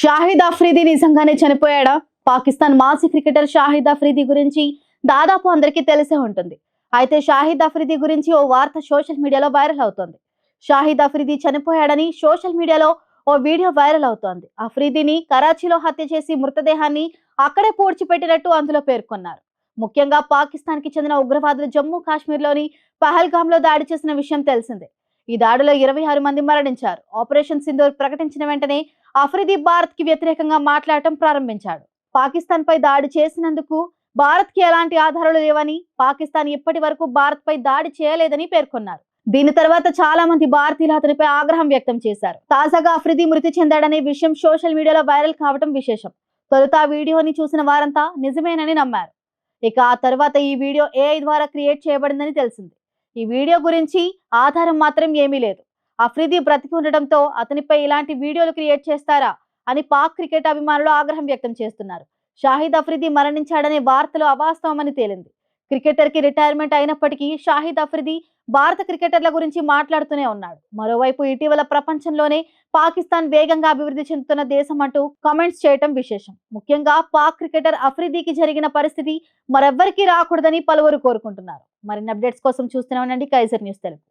షాహిద్ అఫ్రీది నిజంగానే చనిపోయాడా? పాకిస్తాన్ మాజీ క్రికెటర్ షాహిద్ అఫ్రీది గురించి దాదాపు అందరికీ తెలిసే ఉంటుంది. అయితే షాహిద్ అఫ్రీది గురించి ఓ వార్త సోషల్ మీడియాలో వైరల్ అవుతోంది. షాహిద్ అఫ్రీది చనిపోయాడని సోషల్ మీడియాలో ఓ వీడియో వైరల్ అవుతోంది. అఫ్రీదిని కరాచీలో హత్య చేసి మృతదేహాన్ని అక్కడే పూడ్చిపెట్టినట్టు అందులో పేర్కొన్నారు. ముఖ్యంగా పాకిస్తాన్కి చెందిన ఉగ్రవాదులు జమ్మూ కాశ్మీర్లోని పహల్గామ్లో దాడి చేసిన విషయం తెలిసిందే. ఈ దాడిలో ఇరవై ఆరు మంది మరణించారు. ఆపరేషన్ సింధూర్ ప్రకటించిన వెంటనే అఫ్రిది భారత్కి వ్యతిరేకంగా మాట్లాడటం ప్రారంభించాడు. పాకిస్తాన్ పై దాడి చేసినందుకు భారత్కి ఎలాంటి ఆధారాలు లేవని పాకిస్తాన్ ఇప్పటి వరకు భారత్ పై దాడి చేయలేదని పేర్కొన్నారు. దీని తర్వాత చాలా మంది భారతీయులు అతనిపై ఆగ్రహం వ్యక్తం చేశారు. తాజాగా అఫ్రిది మృతి చెందాడనే విషయం సోషల్ మీడియాలో వైరల్ కావడం విశేషం. తొలుత ఆ వీడియోని చూసిన వారంతా నిజమేనని నమ్మారు. ఇక ఆ తర్వాత ఈ వీడియో ఏఐ ద్వారా క్రియేట్ చేయబడిందని తెలిసింది. ఈ వీడియో గురించి ఆధారం మాత్రం ఏమీ లేదు. అఫ్రిది బ్రతికి ఉండడంతో అతనిపై ఇలాంటి వీడియోలు క్రియేట్ చేస్తారా అని పాక్ క్రికెట్ అభిమానులు ఆగ్రహం వ్యక్తం చేస్తున్నారు. షాహిద్ అఫ్రిది మరణించాడనే వార్తలు అవాస్తవమని తేలింది. క్రికెటర్కి రిటైర్మెంట్ అయినప్పటికీ షాహిద్ అఫ్రిది భారత క్రికెటర్ల గురించి మాట్లాడుతూనే ఉన్నాడు. మరోవైపు ఇటీవల ప్రపంచంలోనే పాకిస్తాన్ వేగంగా అభివృద్ధి చెందుతున్న దేశం అంటూ కామెంట్స్ చేయటం విశేషం. ముఖ్యంగా పాక్ క్రికెటర్ అఫ్రిదీకి జరిగిన పరిస్థితి మరెవ్వరికీ రాకూడదని పలువురు కోరుకుంటున్నారు. మరిన్ని అప్డేట్స్ కోసం చూస్తూనే ఉండండి. Kaizer news Telugu.